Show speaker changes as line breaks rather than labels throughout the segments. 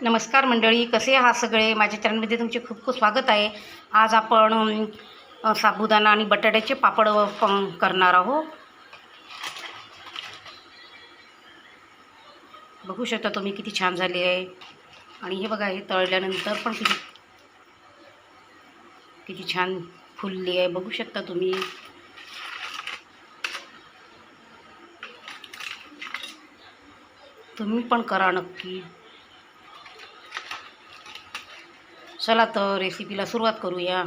नमस्कार मंडळी कसे आहात सगळे? माझ्या चॅनलमध्ये तुमचे खूप खूप स्वागत आहे. आज आपण साबुदाणा आणि बटाट्याचे पापड प- करणार आहोत. बघू शकता तुम्ही किती छान झाले आहे. आणि हे बघा हे तळल्यानंतर पण किती किती छान फुलली आहे. बघू शकता तुम्ही. तुम्ही पण करा नक्की. चला तर रेसिपीला सुरुवात करूया.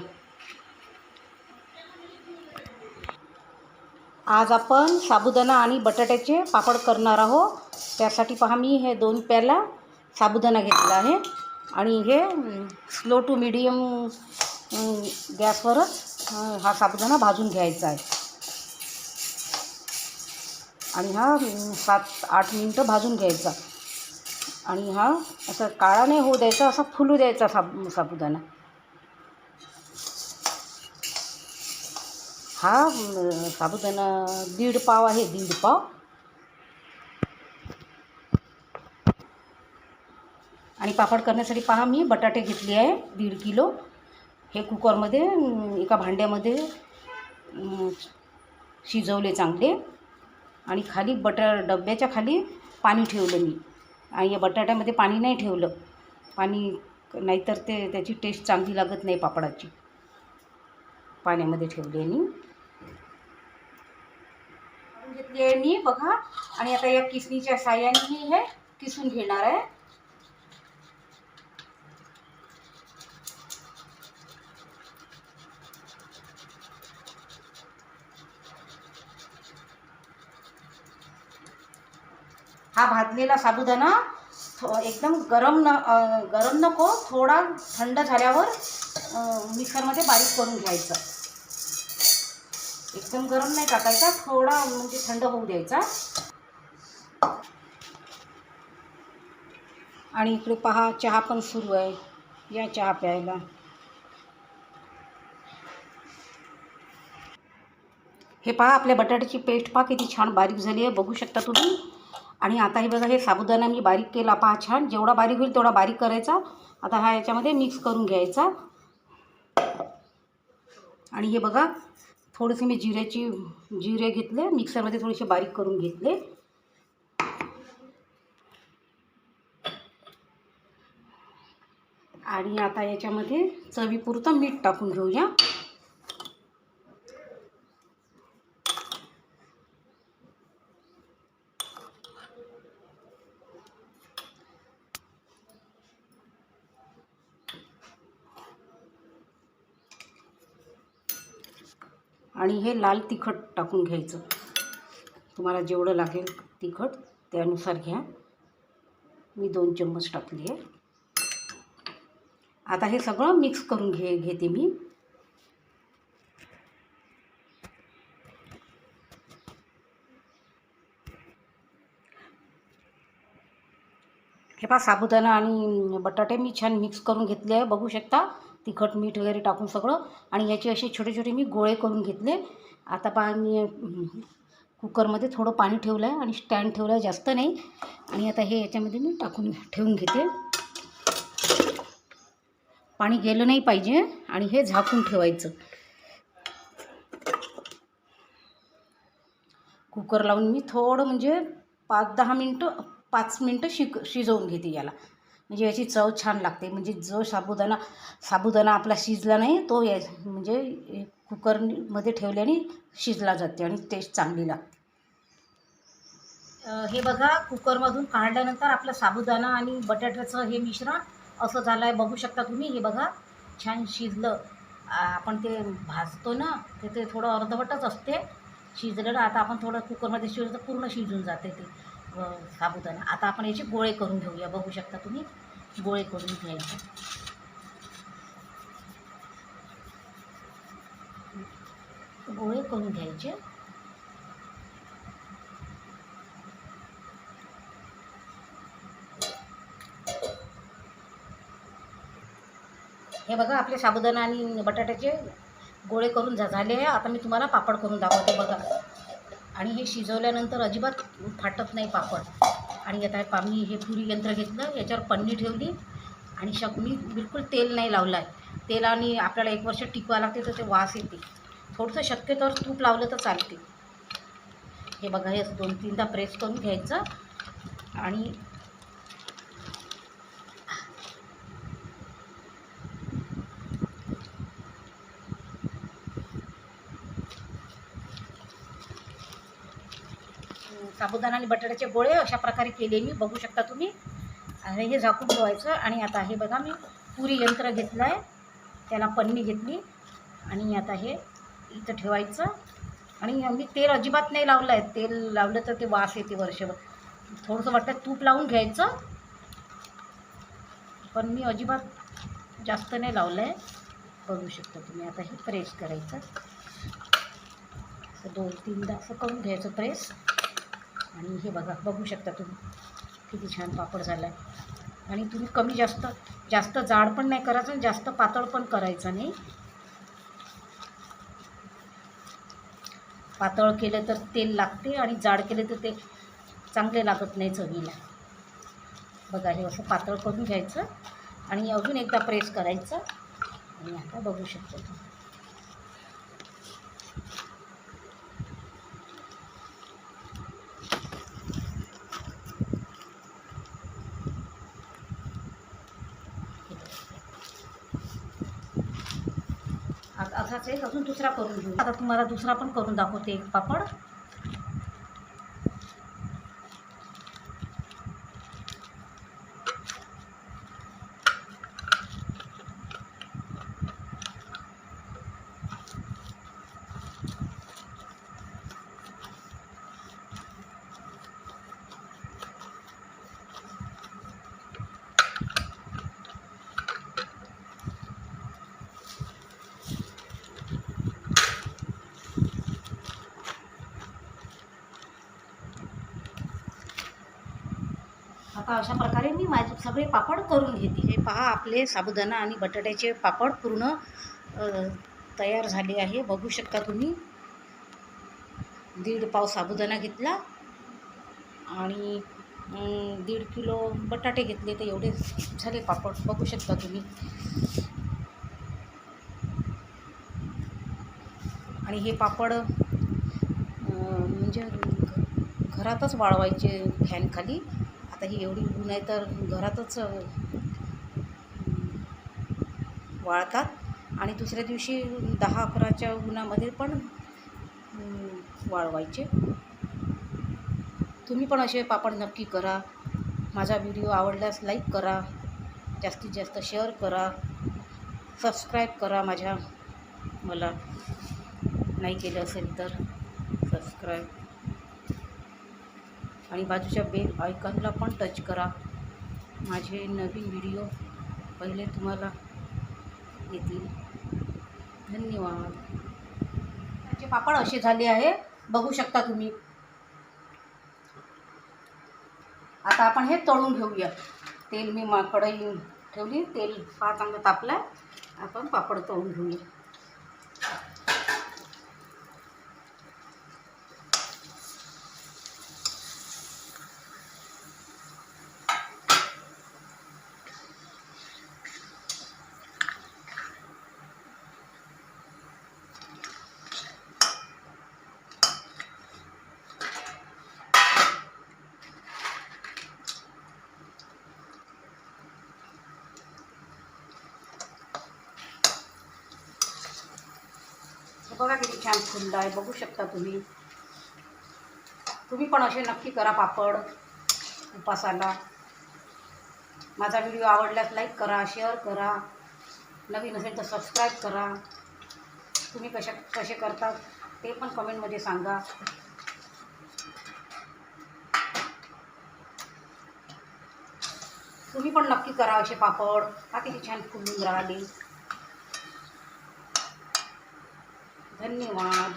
आज आपण साबुदाणा आणि बटाट्याचे पापड करणार आहोत. त्यासाठी पहा मी हे दोन प्याला साबुदाणा घेतला आहे. आणि हे स्लो टू मिडियम गॅसवरच हा साबुदाणा भाजून घ्यायचा आहे. आणि हा सात आठ मिनटं भाजून घ्यायचा. आणि हा असं काळा नाही होऊ द्यायचा असा फुलू द्यायचा साब साबुदाणा. हा साबुदाणा दीड पाव आहे दीड पाव. आणि पापड करण्यासाठी पहा मी बटाटे घेतले आहे दीड किलो. हे कुकरमध्ये एका भांड्यामध्ये शिजवले चांगले. आणि खाली बटा डब्याच्या खाली पाणी ठेवलं मी. आणि या बटाट्यामध्ये पाणी नाही ठेवलं. पाणी नाहीतर ते त्याची टेस्ट चांगली लागत नाही पापडाची. पाण्यामध्ये ठेवली मी घेतली आहे मी बघा. आणि आता या किसणीच्या साह्याने मी हे किसून घेणार आहे. हा भाजलेला साबुदाणा एकदम गरम न गरम नको थोडा थंड झाल्यावर मिक्सरमध्ये बारीक करून घ्यायचं. एकदम गरम नाही टाकायचा थोडा म्हणजे थंड होऊ द्यायचा. आणि इकडे पहा चहा पण सुरू आहे. या चहा प्यायला. हे पहा आपल्या बटाट्याची पेस्ट पहा किती छान बारीक झाली आहे. बघू शकता तुम्ही. आणि आता हे बघा हे साबुदाणा मी बारीक केला. पहा छान. जेवढा बारीक होईल तेवढा बारीक करायचा. आता हा याच्यामध्ये मिक्स करून घ्यायचा. आणि हे बघा थोडेसे मी जिऱ्याची जिरे घेतले. मिक्सरमध्ये थोडेसे बारीक करून घेतले. आणि आता याच्यामध्ये चवीपुरतं मीठ टाकून घेऊया. आणि हे लाल तिखट टाकून घ्यायचं. तुम्हाला जेवढं लागेल तिखट त्यानुसार घ्या. मी दोन चम्मच टाकली आहे. आता हे सगळं मिक्स करून घे घेते मी. हे पहा साबुदाणा आणि बटाटे मी छान मिक्स करून घेतले आहे. बघू शकता तिखट मीठ वगैरे टाकून सगळं आणि याचे असे छोटे छोटे मी गोळे करून घेतले. आता पहा मी कुकरमध्ये थोडं पाणी ठेवलं आहे आणि स्टँड ठेवलं आहे जास्त नाही. आणि आता हे याच्यामध्ये मी टाकून ठेवून घेते. पाणी गेलं नाही पाहिजे आणि हे झाकून ठेवायचं. कुकर लावून मी थोडं म्हणजे पाच दहा मिनटं पाच मिनटं शिक शिजवून घेते याला. म्हणजे याची चव छान लागते. म्हणजे जो साबुदाणा साबुदाणा आपला शिजला नाही तो या म्हणजे कुकरमध्ये ठेवल्याने शिजला जाते आणि टेस्ट चांगली लागते. हे बघा कुकरमधून काढल्यानंतर आपलं साबुदाणा आणि बटाट्याचं हे मिश्रण असं झालं आहे बघू शकता तुम्ही हे बघा छान शिजलं. आपण ते भाजतो ना ते ते थोडं अर्धवटच असते. शिजलेलं आता आपण थोडं कुकरमध्ये शिजलं तर पूर्ण शिजून जाते ते. साबुदाणा. आता आपण याचे गोळे करून घेऊया. बघू शकता तुम्ही? गोळे करून घ्यायचे. गोळे करून घ्यायचे. हे बघा आपले साबुदाणा आणि बटाट्याचे गोळे करून झाले आहे. आता मी तुम्हाला पापड करून दाखवते. बघा. आणि हे शिजवल्यानंतर अजिबात फाटत नाही पापड. आणि आता पा मी हे पुरी यंत्र घेतलं याच्यावर पन्नी ठेवली आणि शक मी बिलकुल तेल नाही लावलं आहे तेलाने आपल्याला एक वर्ष टिकवा लागते तर ते वास येते. थोडंसं शक्यतोवर तूप लावलं तर चालते. हे बघा हे असं दोन तीनदा प्रेस करून घ्यायचं आणि साबुदाणा आणि बटाट्याचे गोळे अशा प्रकारे केले मी. बघू शकता तुम्ही. आणि हे झाकून ठेवायचं. आणि आता हे बघा मी पुरी यंत्र घेतलं आहे त्याला पन्नी घेतली. आणि आता हे इथं ठेवायचं. आणि मी तेल अजिबात नाही लावलं आहे तेल लावलं तर ते वास येते वर्षभर. थोडंसं वाटतं तूप लावून घ्यायचं. पण मी अजिबात जास्त नाही लावलं आहे बघू शकता तुम्ही. आता हे प्रेस करायचं. असं दोन तीनदा असं करून घ्यायचं प्रेस आणि हे बघा बघू शकता तुम्ही. किती छान पापड झाला आहे आणि तुम्ही कमी जास्त जास्त जाड पण नाही करायचं आणि जास्त पातळ पण करायचं नाही. पातळ केलं तर तेल लागते आणि जाड केले तर ते चांगले लागत नाही चवीला. बघा हे असं पातळ करून घ्यायचं आणि अजून एकदा प्रेस करायचं. आणि आता बघू शकतो तुम्ही आता असाच एक अजून दुसरा करून घेऊ. आता तुम्हाला दुसरा पण करून दाखवते एक पापड आता अशा प्रकारे मी माझे सगळे पापड करून घेते. हे पहा आपले साबुदाणा आणि बटाट्याचे पापड पूर्ण तयार झाले आहे. बघू शकता तुम्ही. दीड पाव साबुदाणा घेतला. आणि दीड किलो बटाटे घेतले तर एवढे झाले पापड. बघू शकता तुम्ही. आणि हे पापड म्हणजे घरातच वाळवायचे फॅनखाली आता ही एवढी ऊन आहे तर घरातच वाळतात. आणि दुसऱ्या दिवशी दहा अकराच्या उन्हामध्ये पण वाळवायचे. तुम्ही पण असे पापड नक्की करा. माझा व्हिडिओ आवडल्यास लाईक करा. जास्तीत जास्त शेअर करा. सबस्क्राईब करा माझ्या. मला नाही केलं असेल तर सबस्क्राईब. आणि बाजूच्या बेल आयकॉनला पण टच करा. माझे नवीन व्हिडिओ पहिले तुम्हाला येतील. धन्यवाद. त्याचे पापड असे झाले आहे. बघू शकता तुम्ही. आता आपण हे तळून घेऊया. तेल मी मा कढई ठेवली. तेल फार चांगलं तापलं आपण पापड तळून घेऊया. बघा किती छान फुललं आहे. बघू शकता तुम्ही. तुम्ही पण असे नक्की करा पापड उपासाला. माझा व्हिडिओ आवडल्यास लाईक करा शेअर करा. नवीन असेल तर सबस्क्राईब करा. तुम्ही कशा कसे करतात ते पण कमेंटमध्ये सांगा. तुम्ही पण नक्की करा असे पापड. हा किती छान फुलून राहिले. धन्यवाद.